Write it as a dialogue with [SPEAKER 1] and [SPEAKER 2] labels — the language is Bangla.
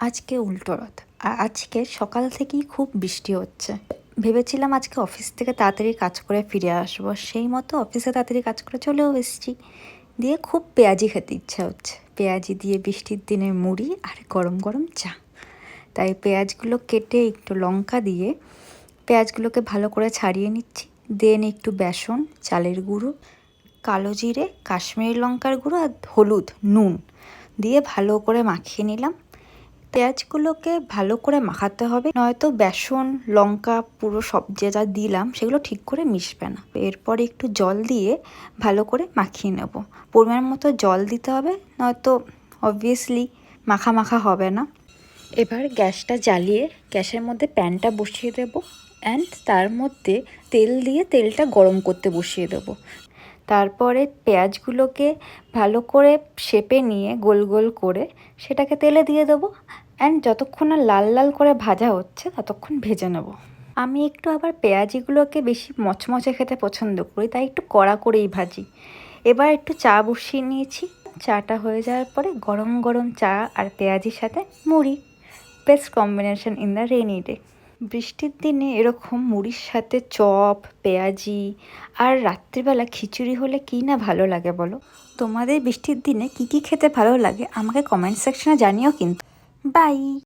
[SPEAKER 1] আজকে উল্টো রথ। আর আজকে সকাল থেকেই খুব বৃষ্টি হচ্ছে। ভেবেছিলাম আজকে অফিস থেকে তাড়াতাড়ি কাজ করে ফিরে আসব। সেই মতো অফিসে তাড়াতাড়ি কাজ করে চলেও এসেছি। দিয়ে খুব পেঁয়াজি খেতে ইচ্ছা হচ্ছে। পেঁয়াজি দিয়ে বৃষ্টির দিনে মুড়ি আর গরম গরম চা। তাই পেঁয়াজগুলো কেটে একটু লঙ্কা দিয়ে পেঁয়াজগুলোকে ভালো করে ছাড়িয়ে নিচ্ছি। দেন একটু বেসন, চালের গুঁড়ো, কালো জিরে, কাশ্মীরি লঙ্কার গুঁড়ো আর হলুদ, নুন দিয়ে ভালো করে মাখিয়ে নিলাম। পেঁয়াজগুলোকে ভালো করে মাখাতে হবে। নয়তো বেসন, লঙ্কা পুরো সব যে যা দিলাম সেগুলো ঠিক করে মিশবে না। এরপর একটু জল দিয়ে ভালো করে মাখিয়ে নেব। পরিমাণ মতো জল দিতে হবে, নয়তো অবভিয়াসলি মাখা মাখা হবে না। এবার গ্যাসটা জ্বালিয়ে গ্যাসের মধ্যে প্যানটা বসিয়ে দেব। অ্যান্ড তার মধ্যে তেল দিয়ে তেলটা গরম করতে বসিয়ে দেব। তারপরে পেঁয়াজগুলোকে ভালো করে শেপে নিয়ে গোল গোল করে সেটাকে তেলে দিয়ে দেবো অ্যান্ড যতক্ষণ না লাল লাল করে ভাজা হচ্ছে ততক্ষণ ভেজে নেব। আমি একটু আবার পেঁয়াজিগুলোকে বেশি মচমচে খেতে পছন্দ করি, তাই একটু কড়া করেই ভাজি। এবার একটু চা বসিয়ে নিয়েছি। চাটা হয়ে যাওয়ার পরে গরম গরম চা আর পেঁয়াজির সাথে মুড়ি। Best combination in the rainy day বৃষ্টির দিনে এরকম মুড়ির সাথে চপ, পেঁয়াজি আর রাত্রিবেলা খিচুড়ি হলে কী না ভালো লাগে বলো? তোমাদের বৃষ্টির দিনে কি কি খেতে ভালো লাগে আমাকে কমেন্ট সেকশনে জানিও কিন্তু। বাই